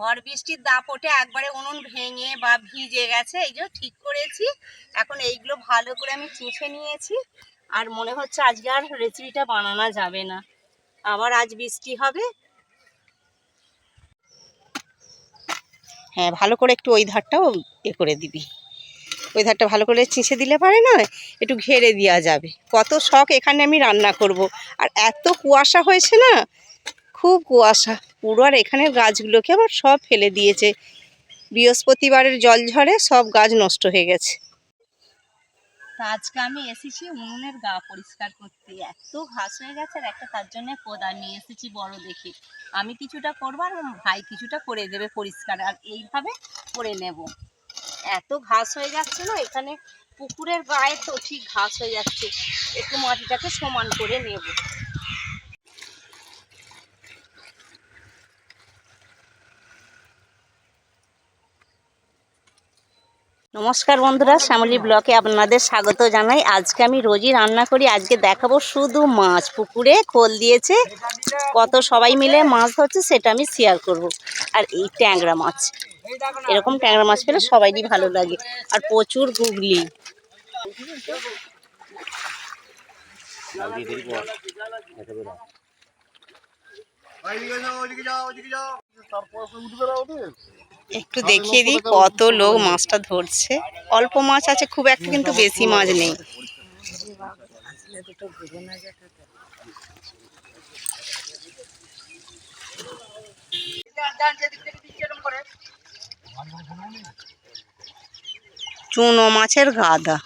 ঝড় বৃষ্টির দাপটে একবারে উনুন ভেঙে বা ভিজে গেছে, এই ঠিক করেছি। এখন এইগুলো ভালো করে আমি চিঁচে নিয়েছি। আর মনে হচ্ছে আজকে আর রেসিপিটা বানানো যাবে না। আবার আজ বৃষ্টি হবে। হ্যাঁ ভালো করে একটু ওই ধারটাও এ করে দিবি। ওই ধারটা ভালো করে চিঁচে দিলে পারে না? একটু ঘেরে দেওয়া যাবে। কত শখ এখানে আমি রান্না করব। আর এত কুয়াশা হয়েছে না? খুব কুয়াশা। পুরো আর এখানের গাছগুলোকে আবার সব ফেলে দিয়েছে। বৃহস্পতিবারের জল ঝড়ে সব গাছ নষ্ট হয়ে গেছে। আজকে আমি এসেছি উনুনের গা পরিষ্কার করতে। এত ঘাস হয়ে গেছে আর একটা তার জন্য কোদাল নিয়ে এসেছি বড় দেখে। আমি কিছুটা করব আর ভাই কিছুটা করে দেবে পরিষ্কার, আর এইভাবে করে নেব। এত ঘাস হয়ে যাচ্ছে না, এখানে পুকুরের গায়ে তো ঠিক ঘাস হয়ে যাচ্ছে। একটু মাটিটাকে সমান করে নেব। নমস্কার বন্ধুরা, শ্যামলী ব্লকে আপনাদের স্বাগত জানাই। আজকে আমি রোজই রান্না করি, আজকে দেখাবো শুধু মাছ। পুকুরে খোল দিয়েছে, কত সবাই মিলে মাছ ধরছে সেটা আমি শেয়ার করব। আর এই ট্যাংরা মাছ, এরকম ট্যাংরা মাছ পেলে সবাইরই ভালো লাগে। আর প্রচুর গুগলি। একটু দেখিয়ে দিই কত লোক মাছটা ধরছে। অল্প মাছ আছে খুব একটা কিন্তু বেশি মাছ নেই। চুনো মাছের গাদা।